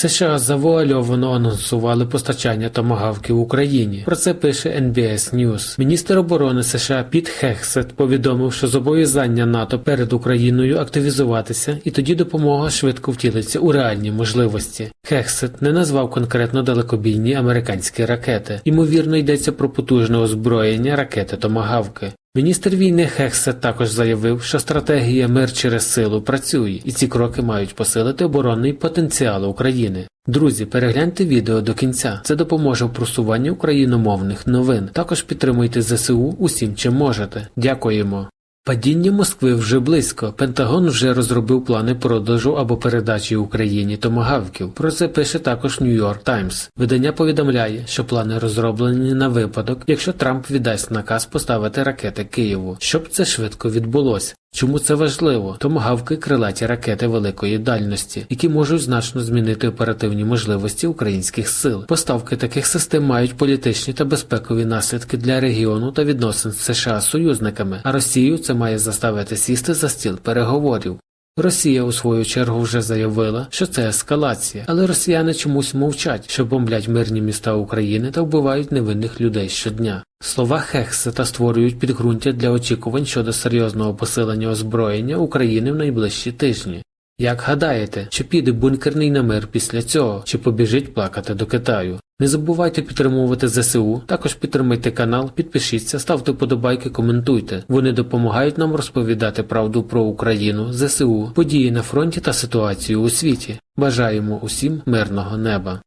США завуальовано анонсували постачання томагавки в Україні. Про це пише NBS News. Міністр оборони США Піт Хексет повідомив, що зобов'язання НАТО перед Україною активізуватися, і тоді допомога швидко втілиться у реальні можливості. Хексет не назвав конкретно далекобійні американські ракети. Ймовірно, йдеться про потужне озброєння ракети томагавки. Міністр війни Хексе також заявив, що стратегія мир через силу працює, і ці кроки мають посилити оборонний потенціал України. Друзі, перегляньте відео до кінця. Це допоможе в просуванні україномовних новин. Також підтримуйте ЗСУ усім, чим можете. Дякуємо. Падіння Москви вже близько. Пентагон вже розробив плани продажу або передачі Україні томагавків. Про це пише також New York Times. Видання повідомляє, що плани розроблені на випадок, якщо Трамп віддасть наказ поставити ракети Києву, щоб це швидко відбулося. Чому це важливо? Томагавки крилаті ракети великої дальності, які можуть значно змінити оперативні можливості українських сил. Поставки таких систем мають політичні та безпекові наслідки для регіону та відносин з США з союзниками, а Росію це має заставити сісти за стіл переговорів. Росія у свою чергу вже заявила, що це ескалація, але росіяни чомусь мовчать, що бомблять мирні міста України та вбивають невинних людей щодня. Слова Хексета створюють підґрунтя для очікувань щодо серйозного посилення озброєння України в найближчі тижні. Як гадаєте, чи піде бункерний намир після цього, чи побіжить плакати до Китаю? Не забувайте підтримувати ЗСУ, також підтримайте канал, підпишіться, ставте подобайки, коментуйте. Вони допомагають нам розповідати правду про Україну, ЗСУ, події на фронті та ситуацію у світі. Бажаємо усім мирного неба.